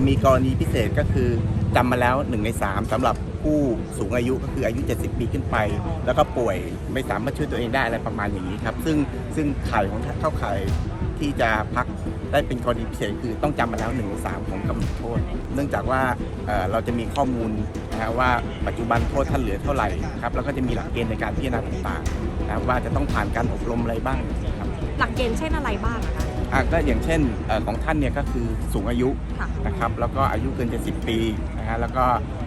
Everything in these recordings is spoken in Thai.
จะมีกรณีพิเศษก็คือจำมาแล้ว 1 ใน 3สำหรับผู้สูงอายุก็คืออายุ 70 ปีขึ้นไป แล้วก็ป่วยไม่สามารถช่วยตัวเองได้อะไรประมาณอย่างนี้ครับ ซึ่งซึ่งข่ายของเข้าข่ายที่จะพักได้เป็นกรณีพิเศษคือต้องจำมาแล้ว1ใน3ของกำหนดโทษ เนื่องจากว่าเเราจะมีข้อมูลนะฮะว่าปัจจุบันโทษท่านเหลือเท่าไหร่ครับแล้วก็จะมีหลักเกณฑ์ในการพิจารณาต่างๆนะว่าจะต้องผ่านการอบรมอะไรบ้างครับหลักเกณฑ์เช่นอะไรบ้างอะคะ อะก็อย่างเช่นเอ่อของท่านเนี่ยก็คือสูงอายุค่ะนะครับแล้วก็อายุเกิน 70 ปีนะฮะแล้วก็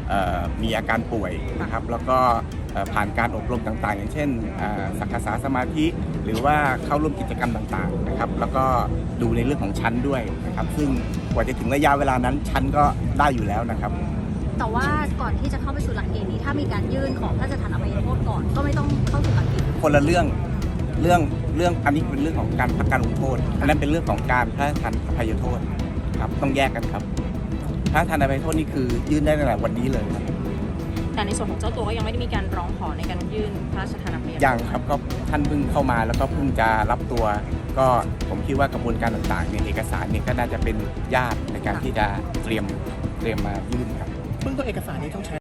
เอ่อมีอาการป่วยนะครับแล้วก็เอ่อผ่านการอบรมต่างๆ อย่างเช่นอ่าสักษาสมาธิ หรือว่าเข้าร่วมกิจกรรมต่างๆนะครับแล้วก็ดูในเรื่องของชั้นด้วยนะครับซึ่งกว่าจะถึงระยะเวลานั้นชั้นก็ได้อยู่แล้วนะครับแต่ว่าก่อนที่จะเข้าไปสู่หลักเกณฑ์นี้ถ้ามีการยื่นของพระราชทานอภัยโทษก่อนก็ไม่ต้องเข้าสู่หลักเกณฑ์คนละเรื่อง เรื่องเรื่องอันนี้เป็นเรื่องของการพักการลงโทษอันนั้นเป็นเรื่องของการพระราชทานอภัยโทษครับต้องแยกกันครับพระราชทานอภัยโทษนี่คือยื่นได้ตั้งแต่วันนี้เลยครับแต่ในส่วนของเจ้าตัวก็ยังไม่ได้มีการร้องขอในการยื่นพระราชทานอภัยโทษยังครับก็ท่านเพิ่งเข้ามาแล้วก็เพิ่งจะรับตัว ก็ผมคิดว่ากระบวนการต่างๆเนี่ยเอกสารเนี่ยก็น่าจะเป็นญาติในการที่จะเตรียมเตรียมมายื่นครับเบื้องต้นเอกสารนี้ต้องใช้